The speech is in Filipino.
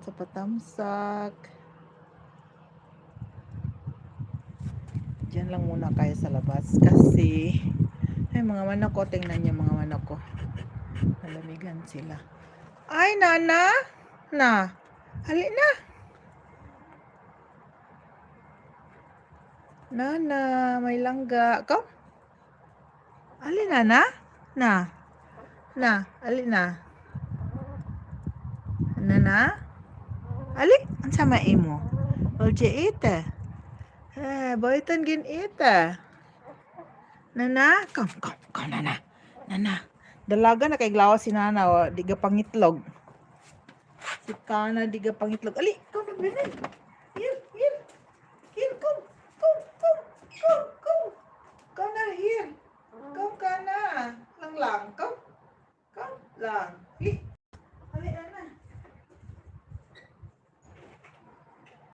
sa patamsak. Diyan lang muna kayo sa labas kasi ay mga manok ko, tingnan niyo mga manok ko. Malamigan sila. Ay, nana! Na! Ali na! Nana, may langga. Come. Ali na na? Na. Na, ali na. Na na? Ali, ang sama imo. Olje ita. Eh, boyton gin ita. Nana, come, come, come, nana. Nana. Dalaga na kay glawa si nana, o, di ga pangitlog. Si Kana, di ga pangitlog. Ali, come na, Brennan. Here, here. Here, come, come, come, come, come. Come na, here. Come ka na. Lang lang, come. Come lang. Hi.